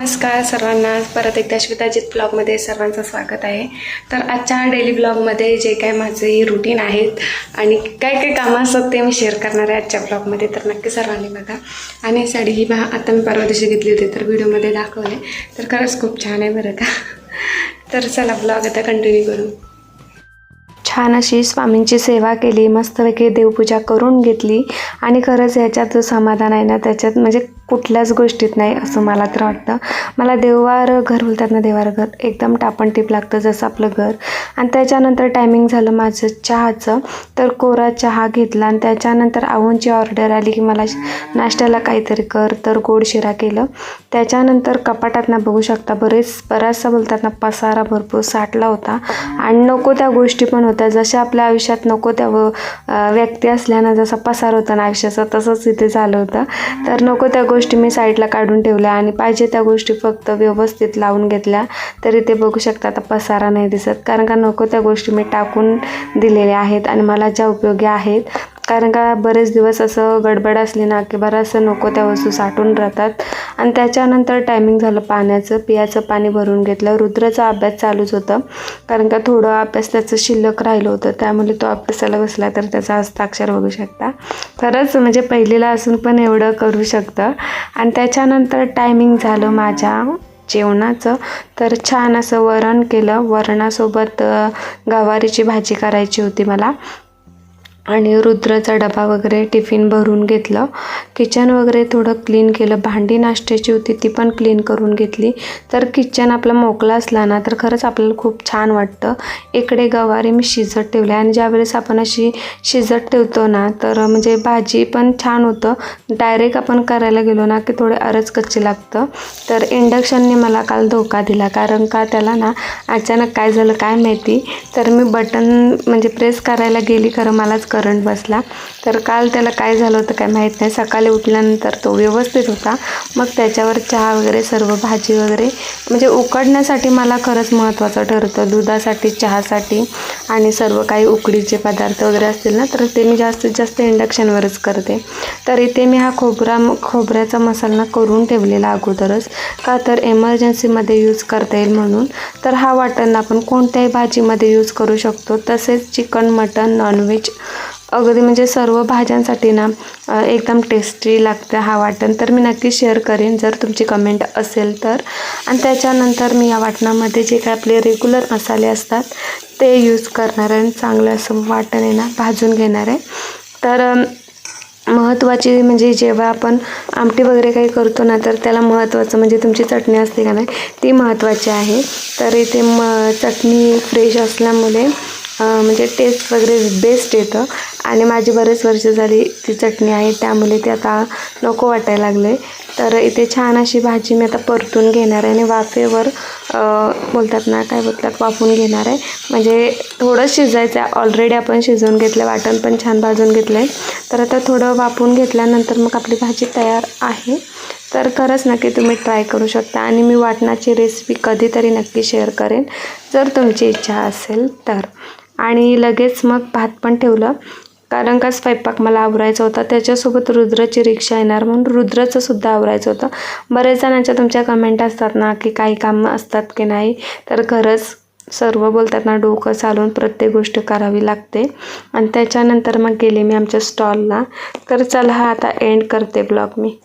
नमस्कार सर्वांना. परत एकदा श्वेताजित ब्लॉगमध्ये सर्वांचं स्वागत आहे. तर आजच्या डेली ब्लॉगमध्ये जे काय माझे रुटीन आहेत आणि काय काय कामं असतात ते मी शेअर करणार आहे आजच्या ब्लॉगमध्ये. तर नक्की सर्वांनी बघा. आणि साडी ही पहा आता मी परवा दिवशी घेतली होती तर व्हिडिओमध्ये दाखवले. तर खरंच खूप छान आहे बरं का. तर चला ब्लॉग आता कंटिन्यू करू. छान अशी स्वामींची सेवा केली मस्तपैकी देवपूजा करून घेतली. आणि खरंच याच्यात जो समाधान आहे ना त्याच्यात म्हणजे कुठल्याच गोष्टीत नाही असं मला तर वाटतं. मला देवार घर बोलतात ना देवार घर. एकदम टापणटीप लागतं जसं आपलं घर. आणि त्याच्यानंतर टायमिंग झालं माझं चहाचं. तर कोरा चहा घेतला आणि त्याच्यानंतर आवूंची ऑर्डर आली की मला नाश्त्याला काहीतरी कर तर गोड शिरा केलं. त्याच्यानंतर कपाटातना बघू शकता बरेच बराचसा बोलतात ना पसारा भरपूर साठला होता. आणि नको त्या गोष्टी पण होत्या. जशा आपल्या आयुष्यात नको त्या व- व्यक्ती असल्यानं जसा पसार होता ना आयुष्याचा तसंच इथे झालं होतं. तर नको त्या गोष्टी मी साईडला काढून ठेवल्या आणि पाहिजे त्या गोष्टी फक्त व्यवस्थित लावून घेतल्या. तर इथे बघू शकता आता पसारा नाही दिसत. कारण का नको त्या गोष्टी मी टाकून दिलेल्या आहेत आणि मला ज्या उपयोगी आहेत. कारण का बरेच दिवस असं गडबड असली ना की बरंचसं नको त्या वस्तू साठून राहतात. आणि त्याच्यानंतर टायमिंग झालं पाण्याचं. पियाचं पाणी भरून घेतलं. रुद्राचा अभ्यास चालूच होतं. कारण का थोडं अभ्यास त्याचं शिल्लक राहिलं होतं. त्यामुळे तो अभ्यासाला बसला तर त्याचा हस्ताक्षर बघू शकता. खरंच म्हणजे पहिलीला असून पण एवढं करू शकतं. आणि त्याच्यानंतर टायमिंग झालं माझ्या. जेवणाचं. तर छान असं वरण केलं. वरणासोबत गवारीची भाजी करायची होती मला. आणि रुद्राचा डबा वगैरे टिफिन भरून घेतलं. किचन वगैरे थोडं क्लीन केलं. भांडी नाश्त्याची होती ती पण क्लीन करून घेतली. तर किचन आपला मोकळा असला ना तर खरंच आपल्याला खूप छान वाटतं. इकडे गवारी मी शिजत ठेवल्या आणि ज्यावेळेस आपण अशी शिजत ठेवतो ना तर म्हणजे भाजी पण छान होतं. डायरेक्ट आपण करायला गेलो ना की थोडे अरच कच्चे लागतं. तर इंडक्शनने मला काल धोका दिला कारण का त्याला ना अचानक काय झालं काय माहिती. तर मी बटन म्हणजे प्रेस करायला गेली खरं मलाच करंट बसला. तर काल त्याला काय झालं होतं काय माहीत नाही. सकाळी उठल्यानंतर तो व्यवस्थित होता. मग त्याच्यावर चहा वगैरे सर्व भाजी वगैरे म्हणजे उकडण्यासाठी मला खरंच महत्त्वाचं ठरतं. दुधासाठी चहासाठी आणि सर्व काही उकडीचे पदार्थ वगैरे असतील ना तर ते मी जास्तीत जास्त इंडक्शनवरच करते. तर इथे मी हा खोबरा खोबऱ्याचा मसाला करून ठेवलेला अगोदरच का तर एमर्जन्सीमध्ये यूज करता येईल म्हणून. तर हा वाटण आपण कोणत्याही भाजीमध्ये यूज करू शकतो. तसेच चिकन मटन नॉनव्हेज अगदी म्हणजे सर्व भाज्यांसाठी ना एकदम टेस्टी लागतं हा वाटण. तर मी नक्की शेअर करेन जर तुमची कमेंट असेल तर. आणि त्याच्यानंतर मी या वाटणामध्ये जे काय आपले रेग्युलर मसाले असतात ते यूज करणार आहे. आणि चांगलं असं वाटण आहे ना भाजून घेणार आहे. तर महत्त्वाची म्हणजे जेव्हा आपण आमटी वगैरे काही करतो ना तर त्याला महत्त्वाचं म्हणजे तुमची चटणी असते का नाही ती महत्त्वाची आहे. तर इथे म चटणी फ्रेश असल्यामुळे म्हणजे टेस्ट वगैरे बेस्ट येतं. आणि माझी बरेच वर्ष झाली ती चटणी आहे त्यामुळे ते आता नको वाटायला लागले. तर इथे छान अशी भाजी मी आता परतून घेणार आहे आणि वाफेवर बोलतात ना काय बोलतात वाफून घेणार आहे. म्हणजे थोडं शिजायचं आहे. ऑलरेडी आपण शिजवून घेतलं वाटण पण छान भाजून घेतलं आहे तर आता थोडं वाफून घेतल्यानंतर मग आपली भाजी तयार आहे. तर खरंच नक्की तुम्ही ट्राय करू शकता. आणि मी वाटणाची रेसिपी कधीतरी नक्की शेअर करेन. जर तुमची इच्छा असेल तर. आणि लगेच मग भात पण ठेवलं. कारण का स्वयंपाक मला आवरायचा होता. त्याच्यासोबत रुद्राची रिक्षा येणार म्हणून रुद्राचं सुद्धा आवरायचं होतं. बरेच जणांच्या तुमच्या कमेंट असतात ना की काही कामं असतात की नाही? तर खरंच सर्व बोलतात ना डोकं चालून प्रत्येक गोष्ट करावी लागते. आणि त्याच्यानंतर मग गेले मी आमच्या स्टॉलला तर चला हा आता एंड करते ब्लॉग मी.